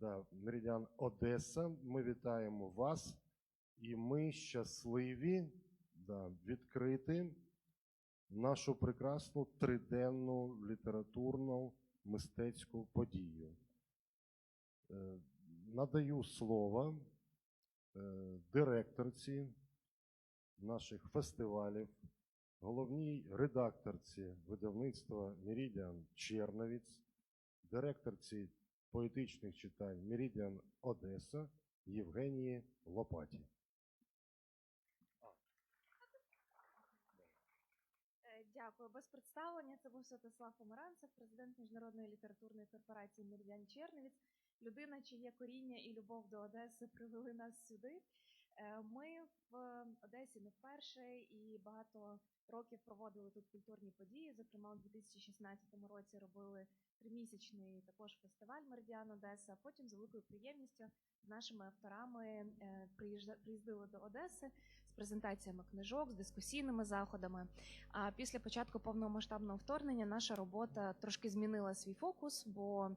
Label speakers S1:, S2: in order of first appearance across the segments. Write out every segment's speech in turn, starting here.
S1: Да, Меридіан Одеса. Ми вітаємо вас, і ми щасливі да, відкрити нашу прекрасну триденну літературну мистецьку подію. Е, Надаю слово е, директорці наших фестивалів, головній редакторці видавництва Меридіан Черновіць, директорці поетичних читань Меридіан Одеса Євгенії Лопаті.
S2: Е, Дякую. Без представлення це був Святослав Помаранцев, президент міжнародної літературної корпорації Меридіан Черновіць, людина, чиє коріння і любов до Одеси привели нас сюди. Е, Ми в Одесі не вперше і багато років проводили тут культурні події. Зокрема, у 2016 році робили тримісячний також фестиваль Меридіан Одеса. Потім з великою приємністю з нашими авторами е, приїздили до Одеси з презентаціями книжок, з дискусійними заходами. А після початку повномасштабного вторгнення наша робота трошки змінила свій фокус, бо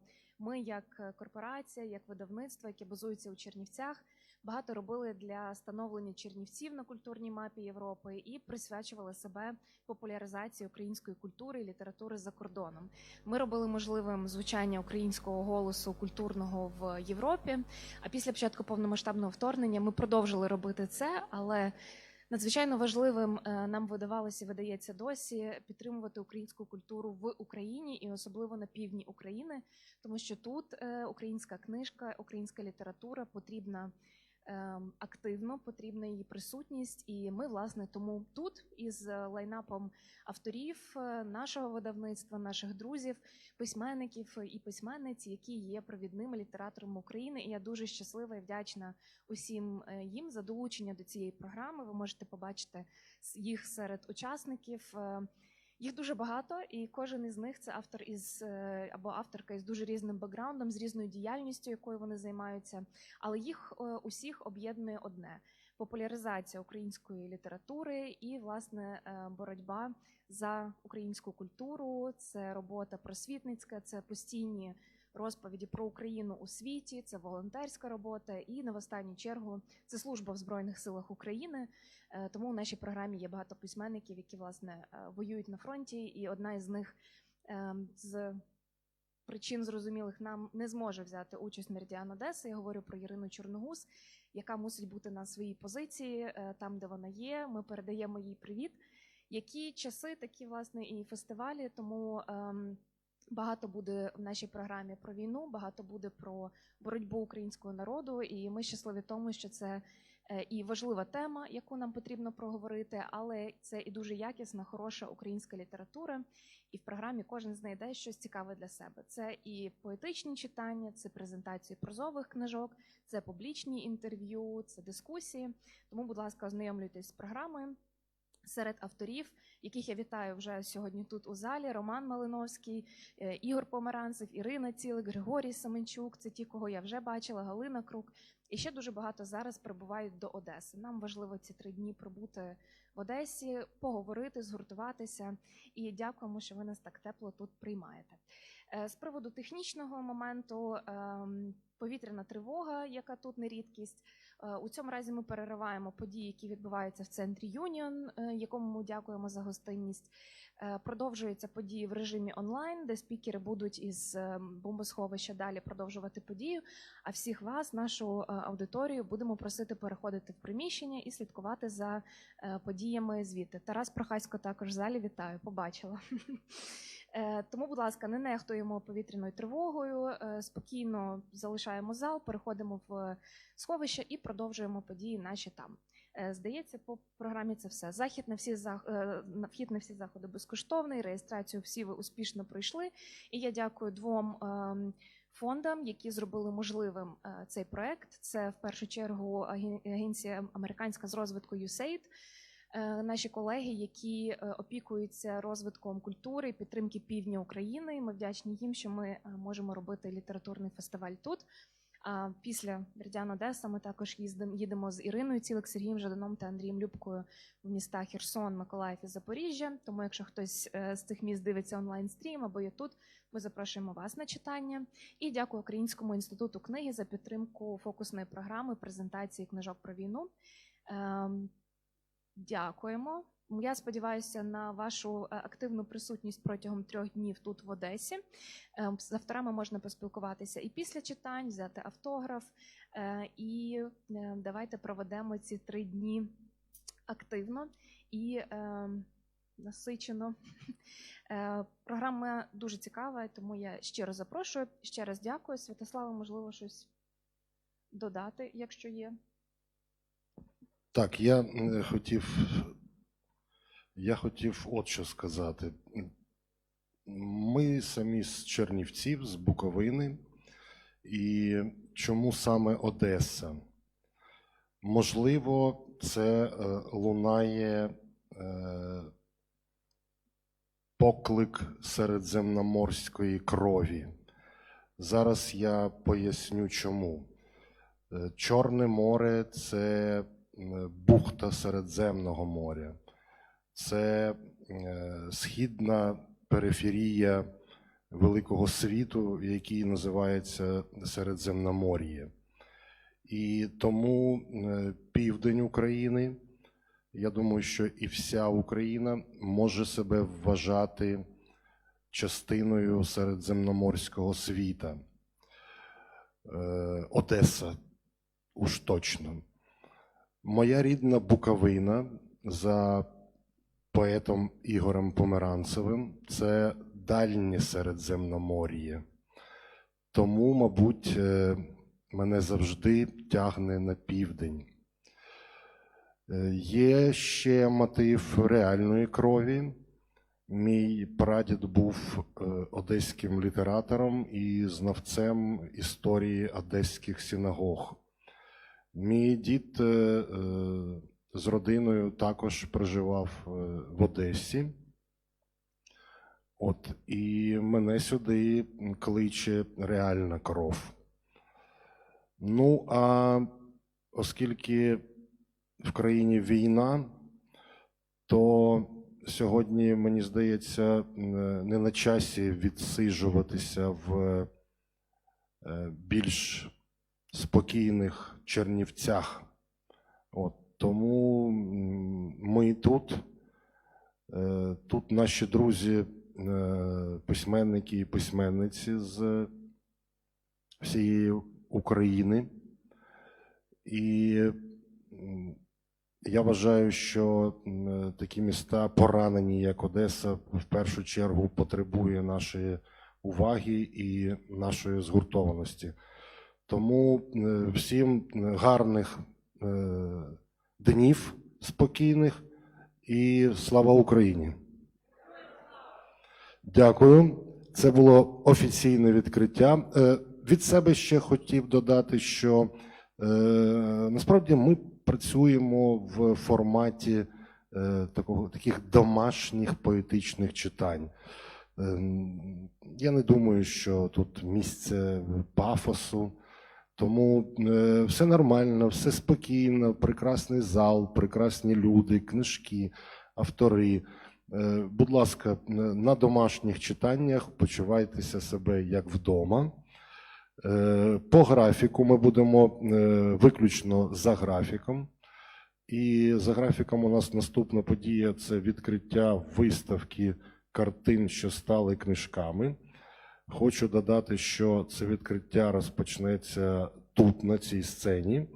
S2: ми, як корпорація, як видавництво, яке базується у Чернівцях, багато робили для становлення Чернівців на культурній мапі Європи і присвячували себе популяризації української культури і літератури за кордоном. Ми робили можливим звучання українського голосу культурного в Європі. А після початку повномасштабного вторгнення ми продовжили робити це, але Надзвичайно важливим е, нам видавалося видається досі підтримувати українську культуру в Україні і особливо на півдні України, тому що тут е, українська книжка, українська література потрібна активно, потрібна її присутність. І ми, власне, тому тут із е, лайнапом авторів е, нашого видавництва, наших друзів, письменників і письменниць, які є провідними літераторами України. І я дуже щаслива і вдячна усім е, їм за долучення до цієї програми. Ви можете побачити їх серед учасників. Їх дуже багато, і кожен із них це автор із е, або авторка із дуже різним бекграундом, з різною діяльністю, якою вони займаються. Але їх е, усіх об'єднує одне: популяризація української літератури і власне е, боротьба за українську культуру. Це робота просвітницька, це постійні розповіді про Україну у світі, це волонтерська робота, і не в останню чергу це служба в збройних силах України. Е, Тому в нашій програмі є багато письменників, які власне е, воюють на фронті, і одна із них е, з причин зрозумілих нам не зможе взяти участь Меридіан Одеси. Я говорю про Ірину Чорногуз, яка мусить бути на своїй позиції е, там, де вона є. Ми передаємо їй привіт. Які часи, такі власне і фестивалі, тому. ем, Багато буде в нашій програмі про війну, багато буде про боротьбу українського народу, і ми щасливі тому, що це е, і важлива тема, яку нам потрібно проговорити, але це і дуже якісна, хороша українська література. І в програмі кожен знайде щось цікаве для себе. Це і поетичні читання, це презентації прозових книжок, це публічні інтерв'ю, це дискусії. Тому, будь ласка, ознайомлюйтесь з програмою. Серед авторів, яких я вітаю вже сьогодні тут у залі: Роман Малиновський, е, Ігор Помаранцев, Ірина Цілик, Григорій Семенчук. Це ті, кого я вже бачила, Галина Крук. І ще дуже багато зараз прибувають до Одеси. Нам важливо ці три дні пробути в Одесі, поговорити, згуртуватися. І дякуємо, що ви нас так тепло тут приймаєте. Е, З приводу технічного моменту. Повітряна тривога, яка тут не рідкість. Е, У цьому разі ми перериваємо події, які відбуваються в центрі Юніон, е, якому ми дякуємо за гостинність. Е, Продовжуються події в режимі онлайн, де спікери будуть із бомбосховища далі продовжувати подію. А всіх вас, нашу аудиторію, будемо просити переходити в приміщення і слідкувати за подіями звідти. Тарас Прохасько також в залі вітаю, побачила. Е, Тому, будь ласка, не нехтуємо повітряною тривогою, е, спокійно залишаємо зал, переходимо в сховище і продовжуємо події наші там. Е, Здається, по програмі це все. Захід на всі зах... вхід на всі заходи безкоштовний. Реєстрацію всі ви успішно пройшли. І я дякую двом ем, фондам, які зробили можливим цей проект. Це в першу чергу агенція американська з розвитку USAID, наші колеги, які е, опікуються розвитком культури і підтримки півдня України. Ми вдячні їм, що ми е, можемо робити літературний фестиваль тут. А після Бердян Одеса ми також їздимо, їдемо з Іриною Цілик, Сергієм Жаданом та Андрієм Любкою в міста Херсон, Миколаїв і Запоріжжя. Тому, якщо хтось е, з цих міст дивиться онлайн стрім або є тут, ми запрошуємо вас на читання. І дякую Українському інституту книги за підтримку фокусної програми презентації книжок про війну. Дякуємо. Я сподіваюся на вашу е, активну присутність протягом трьох днів тут в Одесі. Ем, З авторами можна поспілкуватися і після читань, взяти автограф. Е, І е, давайте проведемо ці три дні активно і е, насичено. Е, Програма дуже цікава, тому я щиро запрошую. Ще раз дякую. Святослава, можливо, щось додати, якщо є.
S1: Так, я хотів, я хотів от що сказати. Ми самі з Чернівців, з Буковини. І чому саме Одеса? Можливо, це е, лунає е, поклик середземноморської крові. Зараз я поясню чому. Е, Чорне море це бухта Середземного моря, це е, східна периферія великого світу, який називається Середземномор'я. І тому е, південь України, я думаю, що і вся Україна може себе вважати частиною Середземноморського світа. Е, Одеса уж точно. Моя рідна Буковина за поетом Ігорем Померанцевим це дальнє Середземномор'я. Тому, мабуть, е, мене завжди тягне на південь. Е, Є ще мотив реальної крові. Мій прадід був е, одеським літератором і знавцем історії одеських синагог. Мій дід е, е, з родиною також проживав е, в Одесі. От, і мене сюди кличе реальна кров. Ну, а оскільки в країні війна, то сьогодні, мені здається, не на часі відсиджуватися в більш спокійних Чернівцях. От, тому ми тут. Е, Тут наші друзі, е, письменники і письменниці з всієї України. І я вважаю, що такі міста, поранені, як Одеса, в першу чергу потребує нашої уваги і нашої згуртованості. Тому е, всім гарних е, днів спокійних і слава Україні. Дякую. Це було офіційне відкриття. Е, Від себе ще хотів додати, що е, насправді ми працюємо в форматі е, такого, таких домашніх поетичних читань. Ем, Я не думаю, що тут місце пафосу. Тому е, все нормально, все спокійно, прекрасний зал, прекрасні люди, книжки, автори. Е, будь ласка, на домашніх читаннях почувайтеся себе як вдома. Е, по графіку ми будемо е, виключно за графіком. І за графіком у нас наступна подія це відкриття виставки картин, що стали книжками. Хочу додати, що це відкриття розпочнеться тут, на цій сцені.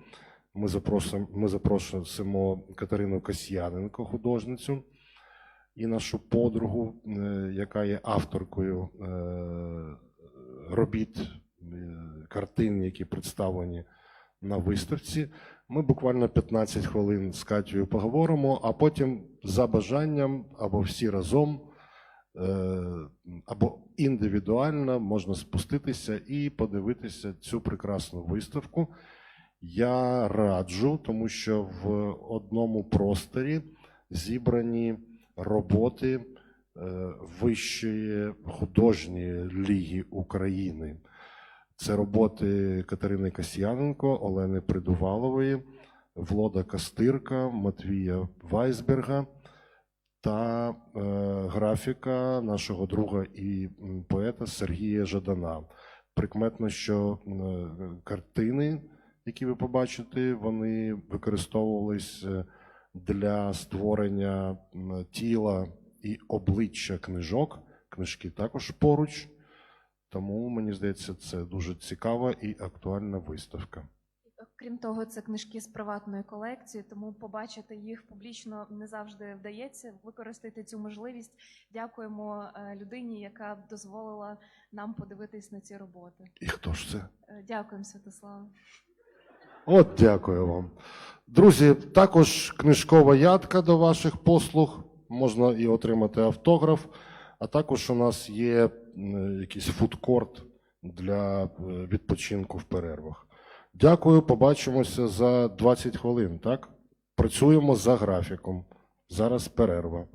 S1: Ми запрошуємо, ми запрошуємо Катерину Касьяненко, художницю, і нашу подругу, е, яка є авторкою е, робіт, е, картин, які представлені на виставці. Ми буквально 15 хвилин з Катєю поговоримо, а потім за бажанням або всі разом або індивідуально можна спуститися і подивитися цю прекрасну виставку. Я раджу, тому що в одному просторі зібрані роботи е, Вищої художньої ліги України. Це роботи Катерини Касьяненко, Олени Придувалової, Влода Кастирка, Матвія Вайсберга та е, графіка нашого друга і поета Сергія Жадана. Прикметно, що м, картини, які ви побачите, вони використовувались е, для створення тіла і обличчя книжок. Книжки також поруч. Тому мені здається, це дуже цікава і актуальна виставка.
S2: Крім того, це книжки з приватної колекції, тому побачити їх публічно не завжди вдається. Використати цю можливість. Дякуємо е, людині, яка дозволила нам подивитись на ці роботи.
S1: І хто ж це?
S2: Е, Дякуємо, Святослава.
S1: От дякую вам. Друзі, також книжкова ядка до ваших послуг. Можна і отримати автограф. А також у нас є якийсь фудкорт для е, відпочинку в перервах. Дякую, побачимося за 20 хвилин. Так? Працюємо за графіком. Зараз перерва.